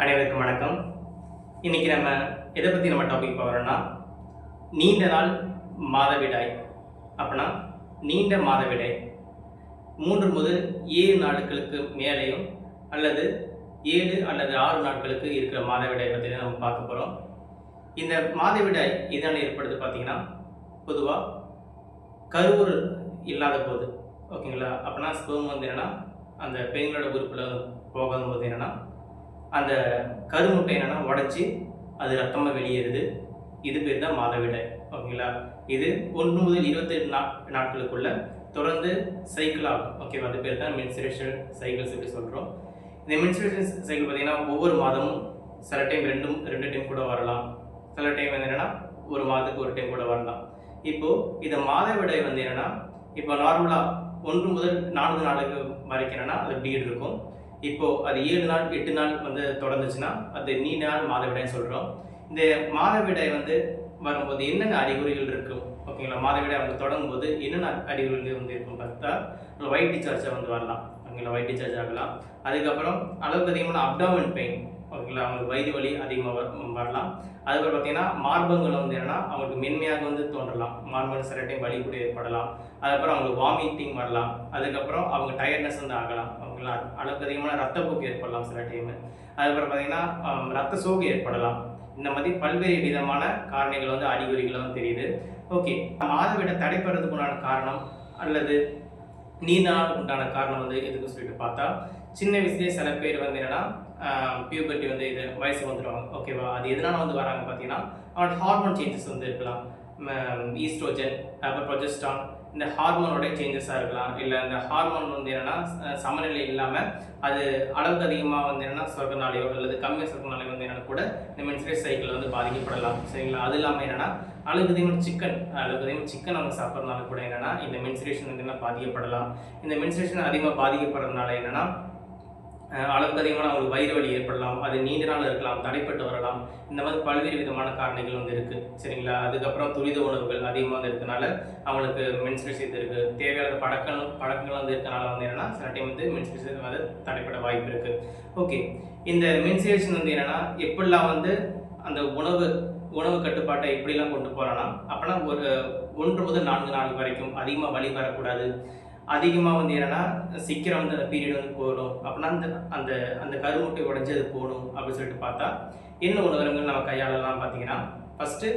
அனைவருக்கும் வணக்கம். இன்றைக்கி நம்ம எதை பற்றி நம்ம டாபிக் பார்க்குறோம்னா நீண்ட நாள் மாதவிடாய் அப்படின்னா நீண்ட மாதவிடாய். மூன்று முதல் ஏழு நாட்களுக்கு மேலேயும் அல்லது ஏழு அல்லது ஆறு நாட்களுக்கு இருக்கிற மாதவிடாய் பற்றி தான் நம்ம பார்க்க போகிறோம் இந்த மாதவிடாய் இதனால் ஏற்படுது பார்த்தீங்கன்னா பொதுவாக கருவுறு இல்லாத போது ஓகேங்களா அப்படின்னா ஸ்பெர்ம் வந்து என்னென்னா அந்த பெண்களோட உறுப்பில் போகும்போது என்னன்னா அந்த கருமுட்டை என்னென்னா உடச்சி அது ரத்தமாக வெளியேறுது. இது பேர் தான் மாதவிடாய் ஓகேங்களா? இது ஒன்று முதல் இருபத்தெட்டு நா நாட்களுக்குள்ள தொடர்ந்து சைக்கிள் ஆகும். ஓகேவா? அது பேர் தான் மென்சுரேஷன் சைக்கிள்ஸ் இப்படி சொல்கிறோம் இந்த மென்சுரேஷன் சைக்கிள் பார்த்தீங்கன்னா ஒவ்வொரு மாதமும் சில டைம் ரெண்டும் ரெண்டு டைம் கூட வரலாம். சில டைம் வந்து என்னென்னா ஒரு மாதத்துக்கு ஒரு டைம் கூட வரலாம். இப்போது இந்த மாதவிடாய் வந்து என்னன்னா இப்போ நார்மலாக ஒன்று முதல் நான்கு நாளுக்கு வரைக்கும் என்னன்னா அது பீடு இருக்கும். இப்போ அது ஏழு நாள் எட்டு நாள் வந்து தொடர்ந்துச்சுன்னா அது நீண்ட நாள் மாதவிடாய்னு சொல்கிறோம் இந்த மாதவிடாய் வந்து வரும்போது என்னென்ன அறிகுறிகள் இருக்கும்? ஓகேங்களா? மாதவிடாய் வந்து தொடங்கும் போது என்னென்ன அறிகுறிகள் வந்து இருக்கும் பார்த்தா ஒயிட் டிசார்ஜாக வந்து வரலாம். ஓகேங்களா? ஒயிட் டிசார்ஜ் ஆகலாம். அதுக்கப்புறம் அளவுக்கு அதிகமான அப்டாமன் பெயின் ஓகேங்களா அவங்களுக்கு வயிறு வலி அதிகமாக வரலாம். அதுக்கப்புறம் பார்த்தீங்கன்னா மார்பங்கள் வந்து என்னன்னா அவங்களுக்கு மென்மையாக வந்து தோன்றலாம். மார்பல் சில டைம் வலி கூட ஏற்படலாம். அதுக்கப்புறம் அவங்களுக்கு வாமிட்டிங் வரலாம். அதுக்கப்புறம் அவங்க டயர்ட்னஸ் வந்து ஆகலாம். அவங்களா அளவுக்கு அதிகமான ரத்தப்போக்கு ஏற்படலாம் சில டைம் அதுக்கப்புறம் பார்த்தீங்கன்னா ரத்த சோகை ஏற்படலாம். இந்த மாதிரி பல்வேறு விதமான காரணிகள் வந்து அறிகுறிகள் வந்து தெரியுது. ஓகே. மாதவிட தடைப்படுறதுக்கு உண்டான காரணம் அல்லது நீண்ட நாள் உண்டான காரணம் வந்து எதுக்கு சொல்லிட்டு பார்த்தா சின்ன வயசுலேயே சில பேர் வந்து என்னன்னா பியூபர்ட்டி வந்து இது வயசு வந்துடும் ஓகேவா அது எதனால வந்து வராங்க பார்த்தீங்கன்னா அவனோட ஹார்மோன் சேஞ்சஸ் வந்து இருக்கலாம். ஈஸ்ட்ரோஜன் அப்புறம் ப்ரொஜெஸ்டான் இந்த ஹார்மோனோட சேஞ்சஸாக இருக்கலாம். இல்லை இந்த ஹார்மோன் வந்து என்னன்னா சமநிலை இல்லாமல் அது அளவுக்கு அதிகமாக வந்து என்னென்னா சொர்க்கனாலேயோ அல்லது கம்மியாக சொர்க்கனாலேயோ வந்து என்னென்னா கூட இந்த மென்சுரேட் சைக்கிள் வந்து பாதிக்கப்படலாம். சரிங்களா? அது இல்லாமல் என்னென்னா அளவுக்கு அதிகமாக சிக்கன் அளவுக்கு அதிகமாக சிக்கன் அவங்க சாப்பிட்றதுனால கூட என்னென்னா இந்த மென்சுரேஷன் வந்து என்ன பாதிக்கப்படலாம்? இந்த மென்சுரேஷன் அதிகமாக பாதிக்கப்படுறதுனால என்னென்னா அளவுக்கு அதிகமான அவங்களுக்கு வயிறு வலி ஏற்படலாம் அது நீண்ட நாள் இருக்கலாம் தடைப்பட்டு வரலாம். இந்த மாதிரி பல்வேறு விதமான காரணங்கள் வந்து இருக்குது சரிங்களா? அதுக்கப்புறம் துரித உணவுகள் அதிகமாக வந்து இருக்கனால அவங்களுக்கு மென்சுரேஷன் இருக்குது தேவையான பழக்கம் பழக்கங்கள் வந்து இருக்கனால வந்து என்னென்னா சில டைம் வந்து மென்சுரேஷன் வந்து தடைப்பட வாய்ப்பு இருக்குது ஓகே இந்த மென்சுரேஷன் வந்து என்னென்னா எப்படிலாம் வந்து அந்த உணவு உணவு கட்டுப்பாட்டை எப்படிலாம் கொண்டு போகலாம்னா அப்போனா ஒரு ஒன்று முதல் நான்கு நாள் வரைக்கும் அதிகமாக வலி வரக்கூடாது. அதிகமாக வந்து என்னன்னா சீக்கிரம் வந்து அந்த பீரியட் வந்து போகணும் அப்படின்னா அந்த அந்த அந்த கருமுட்டை உடஞ்சி அது போகணும் அப்படின்னு சொல்லிட்டு பார்த்தா என்ன உணவகங்கள் நம்ம கையாளலாம் பார்த்தீங்கன்னா ஃபஸ்ட்டு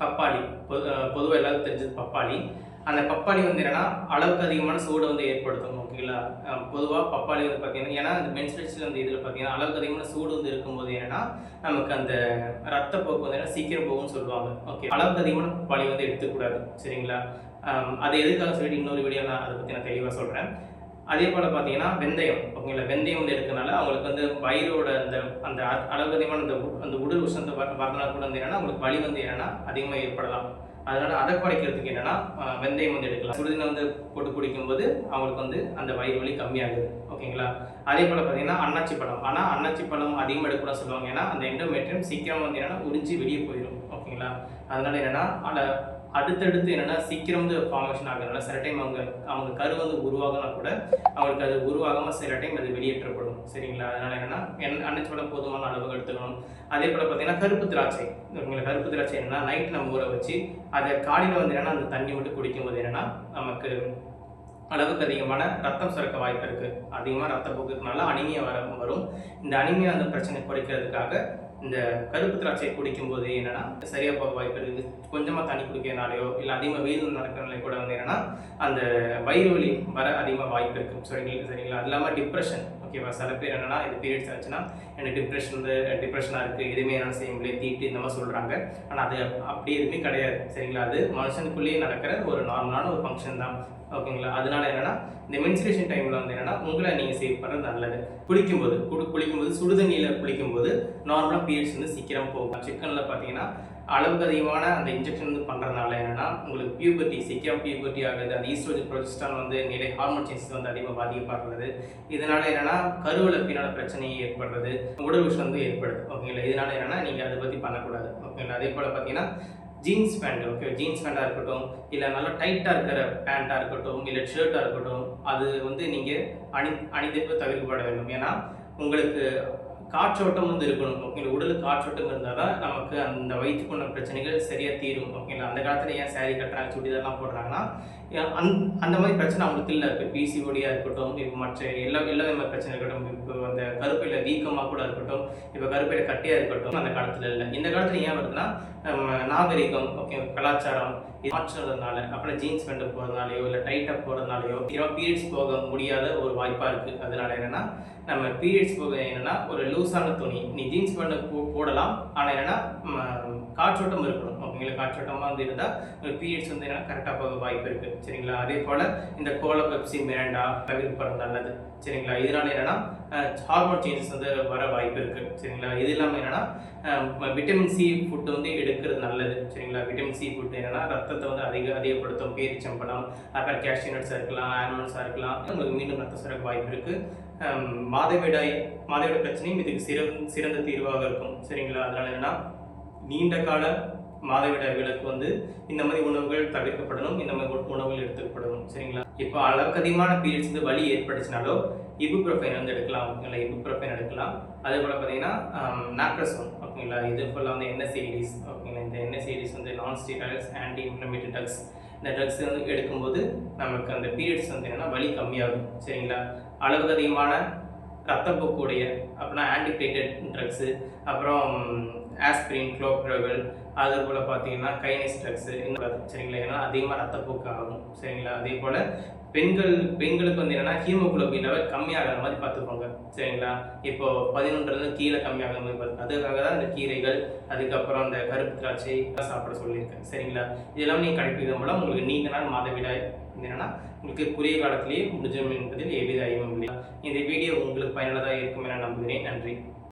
பப்பாளி. பொது பொதுவாக எல்லாருக்கும் தெரிஞ்சது பப்பாளி. அந்த பப்பாளி வந்து என்னன்னா அளவுக்கு அதிகமான சூடை வந்து ஏற்படுத்தும் ஓகேங்களா பொதுவாக பப்பாளி வந்து பார்த்தீங்கன்னா ஏன்னா அந்த மென்ஸ்ட்ரேஷன் வந்து இதில் பார்த்தீங்கன்னா அளவுக்கு அதிகமான சூடு வந்து இருக்கும்போது என்னன்னா நமக்கு அந்த ரத்தப்போக்கு வந்து என்ன சீக்கிரம் போகும்னு சொல்லுவாங்க ஓகே அளவுக்கு அதிகமான பப்பாளி வந்து எடுத்துக்கூடாது சரிங்களா? அதை எதுக்காக சொல்லிட்டு இன்னொரு வீடியோ நான் அதை பற்றி நான் தெளிவாக சொல்கிறேன் அதே போல் பார்த்தீங்கன்னா வெந்தயம் ஓகேங்களா? வெந்தயம் வந்து எடுக்கிறதுனால அவங்களுக்கு வந்து வயிறோட அந்த அந்த அ- அதிகமான அந்த அந்த உடல் உஷ்ணத்தை வர கூட வந்து என்னென்னா அவங்களுக்கு வலி வந்து என்னென்னா அதிகமாக ஏற்படலாம். அதனால் அதை குறைக்கிறதுக்கு என்னென்னா வெந்தயம் வந்து எடுக்கலாம். சுடுதினை வந்து போட்டு குடிக்கும்போது அவங்களுக்கு வந்து அந்த வயிறு வலி கம்மியாகுது. ஓகேங்களா? அதே போல் பார்த்தீங்கன்னா அன்னாச்சி பழம். ஆனால் அன்னாச்சி பழம் அதிகமாக எடுக்கணும்னு சொல்லுவாங்க. ஏன்னா அந்த எண்டோமெட்ரியம் சீக்கிரம் வந்து என்னென்னா உறிஞ்சி வெளியே போயிடும் ஓகேங்களா? அதனால் என்னன்னா அதை அடுத்தடுத்து என்னன்னா சீக்கிரம் வந்து ஃபார்மேஷன் ஆகிறதுனால சில டைம் அவங்க அவங்க கரு வந்து உருவாகினா கூட அவங்களுக்கு அது உருவாகாமல் சில டைம் அது வெளியேற்றப்படும். சரிங்களா? அதனால என்னன்னா என் அன்னைக்கு போதுமான அளவு எடுத்துக்கணும். அதே போல் பார்த்தீங்கன்னா கருப்பு திராட்சை. உங்களுக்கு கருப்பு திராட்சை என்னன்னா நைட் நம்ம ஊற வச்சு அதை காலையில் வந்து என்னன்னா அந்த தண்ணி மட்டும் குடிக்கும்போது என்னன்னா நமக்கு அளவுக்கு அதிகமான ரத்தம் சுரக்க வாய்ப்பு இருக்குது அதிகமாக ரத்தப்போக்குனால அனிமியா வர வரும். இந்த அனிமியா அந்த பிரச்சனை குறைக்கிறதுக்காக இந்த கருப்பு திராட்சையை குடிக்கும்போது என்னன்னா சரியா போக வாய்ப்பு இருக்கு கொஞ்சமா தண்ணி குடிக்கிறனாலையோ இல்லை அதிகமாக வெயில் நடக்கிறனாலே கூட வந்து என்னன்னா அந்த வயிறு வலி வர அதிகமாக வாய்ப்பு இருக்கும் சரிங்களா சரிங்களா? அது இல்லாமல் டிப்ரெஷன் ஓகேவா சில பேர் என்னன்னா இது பீரியட்ஸ் ஆச்சுன்னா எனக்கு டிப்ரெஷன் வந்து டிப்ரெஷனாக இருக்குது எதுவுமே என்னால் செய்ய முடியாது தீட்டு இந்த மாதிரி சொல்கிறாங்க ஆனால் அது அப்படி எதுவுமே கிடையாது. சரிங்களா? அது மனுஷனுக்குள்ளேயே நடக்கிற ஒரு நார்மலான ஒரு ஃபங்க்ஷன் தான். ஓகேங்களா? அதனால என்னன்னா இந்த மென்சுரேஷன் டைமில் வந்து என்னன்னா உங்களை நீங்கள் சேவ் பண்ணுறது நல்லது. குளிக்கும்போது குடு குளிக்கும்போது சுடுதண்ணியில் குளிக்கும்போது நார்மலாக பீரியட்ஸ் வந்து சீக்கிரம் போகும். சிக்கனில் பார்த்தீங்கன்னா அளவுக்கு அதிகமான அந்த இன்ஜெக்ஷன் வந்து பண்ணுறதுனால என்னென்னா உங்களுக்கு பியூபர்ட்டி சீக்கிரம் பியூபர்ட்டி ஆகுது அந்த ஈஸ்ட்ரோஜன் ப்ரொஜெஸ்டான் வந்து நிலை ஹார்மோன் சேஞ்சஸ் வந்து அதிகமாக பாதிக்கப்படுறது. இதனால் என்னென்னா கருவளப்பினால பிரச்சனை ஏற்படுறது உடல் உஷ்ணம் வந்து ஏற்படுது. ஓகேங்களா இதனால் என்னென்னா நீங்கள் அதை பற்றி பண்ணக்கூடாது. ஓகேங்களா அதே போல் பார்த்தீங்கன்னா ஜீன்ஸ் பேண்ட் ஓகே ஜீன்ஸ் பேண்ட்டாக இருக்கட்டும் இல்லை நல்லா டைட்டாக இருக்கிற பேண்ட்டாக இருக்கட்டும் இல்லை ஷர்ட்டாக இருக்கட்டும் அது வந்து நீங்கள் அணி அணிந்திருப்பு தவிர்க்கப்பட வேண்டும். ஏன்னா உங்களுக்கு காற்றோட்டம் வந்து இருக்கணும் ஓகேங்களா உடலுக்கு காற்றோட்டம் இருந்தால் தான் நமக்கு அந்த வயிற்றுக்குள்ள பிரச்சனைகள் சரியாக தீரும் ஓகேங்களா அந்த காலத்தில் ஏன் saree கட்டுறாங்க சுடிதார்லாம் போடுறாங்கன்னா அந் அந்த மாதிரி பிரச்சனை அவங்களுக்கு இல்லை. இப்போ பிசிஓடியாக இருக்கட்டும் இப்போ மற்ற எல்லா எல்லா விதமான பிரச்சனை இருக்கட்டும் இப்போ அந்த கருப்பையில் வீக்கமாக கூட இருக்கட்டும் இப்போ கருப்பையில் கட்டியாக இருக்கட்டும் அந்த காலத்தில் இல்லை. இந்த காலத்தில் ஏன் வருதுன்னா நம்ம நாகரிகம் ஓகே கலாச்சாரம் இது மாற்றுறதுனால அப்புறம் ஜீன்ஸ் பேண்ட் போகிறதுனாலையோ இல்லை டைட்டாக போகிறதுனாலையோ இல்லை பீரியட்ஸ் போக முடியாத ஒரு வாய்ப்பாக இருக்குது அதனால என்னென்னா நம்ம பீரியட்ஸ் போக என்னென்னா ஒரு லூஸான துணி. நீ ஜீன்ஸ் பேண்ட் போ போடலாம். ஆனால் என்னென்னா காற்றோட்டம் இருக்கணும். ஓகேங்களா? காற்றோட்டமாக வந்து இருந்தால் ஒரு பீரியட்ஸ் வந்து என்னென்னா கரெக்டாக போக வாய்ப்பு இருக்குது சரிங்களா? அதே போல் இந்த கோலா பெப்சி மிரண்டா தவிர்ப்பது நல்லது. சரிங்களா? இதனால என்னென்னா ஹார்மோன் சேஞ்சஸ் வந்து வர வாய்ப்பு இருக்குது சரிங்களா? இது இல்லாமல் என்னென்னா விட்டமின் சி ஃபுட்டு வந்து எடுக்கிறது நல்லது. சரிங்களா? விட்டமின் சி ஃபுட் என்னென்னா ரத்தத்தை வந்து அதிக அதிகப்படுத்தும். பேரிச்சம்பழம் அப்புறம் கேஷ்யூ நட்ஸாக இருக்கலாம் ஆல்மண்ட்ஸாக இருக்கலாம். உங்களுக்கு மீண்டும் ரத்த சுரக்க வாய்ப்பு இருக்குது மாதவிடாய் மாதவிட பிரச்சனையும் இதுக்கு சிறந்த சிறந்த தீர்வாக இருக்கும். சரிங்களா? அதனால என்னன்னா நீண்ட கால மாதவிடாய்களுக்கு வந்து இந்த மாதிரி உணவுகள் தவிர்க்கப்படணும் இந்த மாதிரி உணவுகள் எடுத்துக்கப்படணும். சரிங்களா? இப்போ அளவுக்கு அதிகமான பீரியட்ஸ் வந்து வலி ஏற்பட்டுச்சுனாலோ இபுப்ரோஃபைன் வந்து எடுக்கலாம். ஓகேங்களா இபுப்ரோஃபைன் எடுக்கலாம். அதே போல் பார்த்தீங்கன்னா நாக்ரசோன் ஓகேங்களா? இது ஃபுல்லாக வந்து என்எஸ்ஐடிஸ் ஓகேங்களா? இந்த என்எஸ்ஐடிஸ் வந்து non steroids anti inflammatory drugs இந்த ட்ரக்ஸ் வந்து எடுக்கும்போது நமக்கு அந்த பீரியட்ஸ் வந்து என்னன்னா வலி கம்மியாகும். சரிங்களா? அளவுக்கு அதிகமான ரத்தப்போக்குடைய அப்புறம் ஆன்டிபேட்டட் ட்ரக்ஸு அப்புறம் ஆஸ்பிரின் குளோப்ரோவல் அது போல் பார்த்தீங்கன்னா கைனிஸ் ட்ரக்ஸு இன்னும் சரிங்களா? ஏன்னா அதிகமாக ரத்தப்போக்கு ஆகும் சரிங்களா? அதே போல் பெண்கள் பெண்களுக்கு வந்து என்னென்னா ஹீமோகுளோபின் லெவல் கம்மியாகிற மாதிரி பார்த்துக்கோங்க சரிங்களா? இப்போ பதினொன்றுலேருந்து கீழே கம்மியாகிற மாதிரி பார்த்து அதுக்காக தான் இந்த கீரைகள் அதுக்கப்புறம் அந்த கருப்பு திராட்சை சாப்பிட சொல்லியிருக்கேன் சரிங்களா? இதெல்லாம் நீங்கள் கடைப்பிடிக்கும் மூலம் உங்களுக்கு நீண்ட நாள் மாதவிடாய் என்னென்னா உங்களுக்கு குறுகிய காலத்திலேயே முடிஞ்சிடும் என்பதில் எவ்வித ஐயமும் இல்லை. இந்த வீடியோ உங்களுக்கு பயனுள்ளதாக இருக்கும் என நம்புகிறேன். நன்றி.